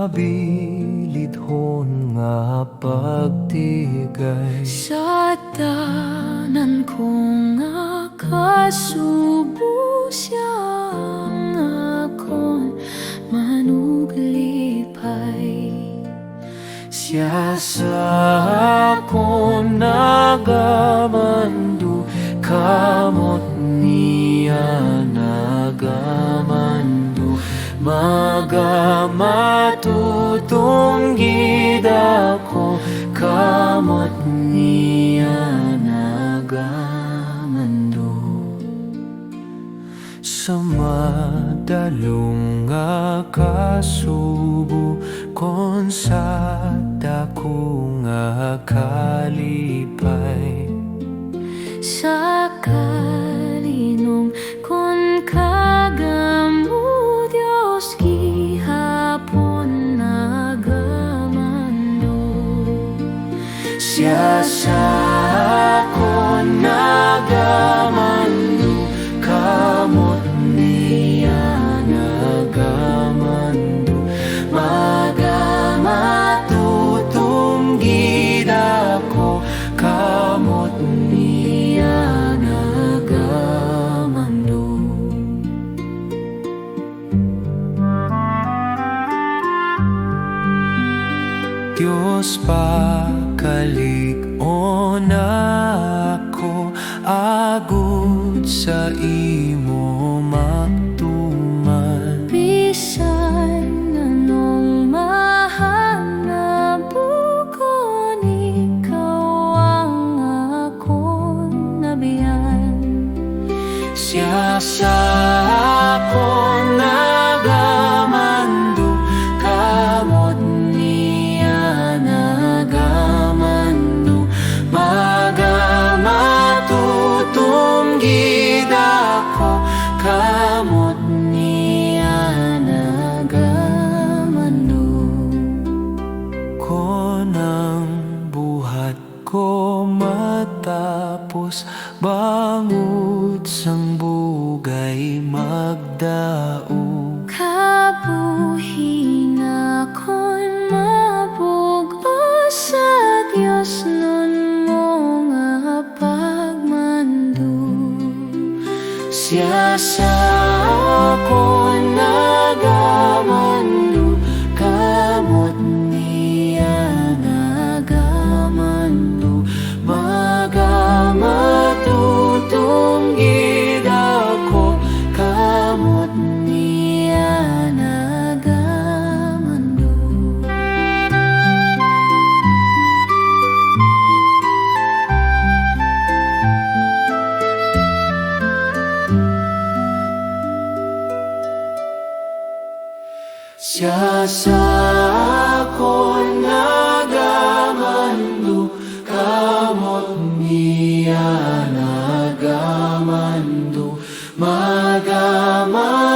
sa bilidhon nga pagtigay. Sa tanan ko nga kasubo siya nga akon manuglipay. Siya sa akon nagamandu kamot niya nagamandu magamatutong ako kamot niya nagamandu sa madalong nga kasubo kon sa dako nga Diyos pakalig-on ako agud sa imo maktuman Bisan anong mahal na bukon Ikaw ang akong nabiyan Siya sa bangod sang bugay magdaog. Kabuhi na kon mabugo sa Diyos nun mo nga pagmando siya sa ako nagamandu Siya sa akon nagamandu Kamot niya nagamandu Magamandu